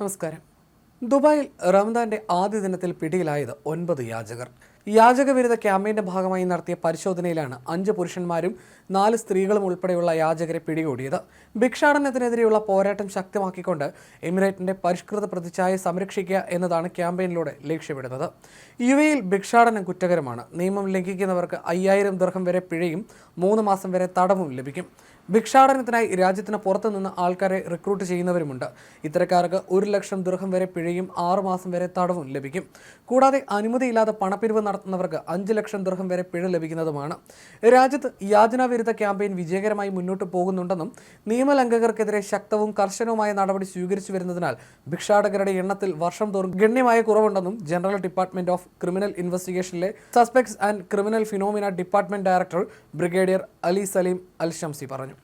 നമസ്കാരം. ദുബായിൽ റംദാന്റെ ആദ്യ ദിനത്തിൽ പിടിയിലായത് ഒൻപത് യാചകർ. യാചക വിരുദ്ധ ക്യാമ്പയിന്റെ ഭാഗമായി നടത്തിയ പരിശോധനയിലാണ് അഞ്ച് പുരുഷന്മാരും നാല് സ്ത്രീകളും ഉൾപ്പെടെയുള്ള യാചകരെ പിടികൂടിയത്. ഭിക്ഷാടനത്തിനെതിരെയുള്ള പോരാട്ടം ശക്തമാക്കിക്കൊണ്ട് എമിറേറ്റിന്റെ പരിഷ്കൃത പ്രതിച്ഛായ സംരക്ഷിക്കുക എന്നതാണ് ക്യാമ്പയിനിലൂടെ ലക്ഷ്യമിടുന്നത്. യു എയിൽ ഭിക്ഷാടനം കുറ്റകരമാണ്. നിയമം ലംഘിക്കുന്നവർക്ക് അയ്യായിരം ദർഹം വരെ പിഴയും മൂന്ന് മാസം വരെ തടവും ലഭിക്കും. ഭിക്ഷാടനത്തിനായി രാജ്യത്തിന് പുറത്തുനിന്ന് ആൾക്കാരെ റിക്രൂട്ട് ചെയ്യുന്നവരുമുണ്ട്. ഇത്തരക്കാർക്ക് ഒരു ലക്ഷം ദൃഹം വരെ പിഴയും ആറുമാസം വരെ തടവും ലഭിക്കും. കൂടാതെ അനുമതിയില്ലാതെ പണപ്പിരിവ് നടത്തുന്നവർക്ക് അഞ്ച് ലക്ഷം ദൃഹം വരെ പിഴ ലഭിക്കുന്നതുമാണ്. രാജ്യത്ത് യാതനാവിരുദ്ധ ക്യാമ്പയിൻ വിജയകരമായി മുന്നോട്ട് പോകുന്നുണ്ടെന്നും നിയമലംഘകർക്കെതിരെ ശക്തവും കർശനവുമായ നടപടി സ്വീകരിച്ചു വരുന്നതിനാൽ ഭിക്ഷാടകരുടെ എണ്ണത്തിൽ വർഷം തോറും ഗണ്യമായ കുറവുണ്ടെന്നും general department of criminal ഇൻവെസ്റ്റിഗേഷനിലെ suspects and criminal phenomena department director brigadier Ali Salim Al Shamsi പറഞ്ഞു.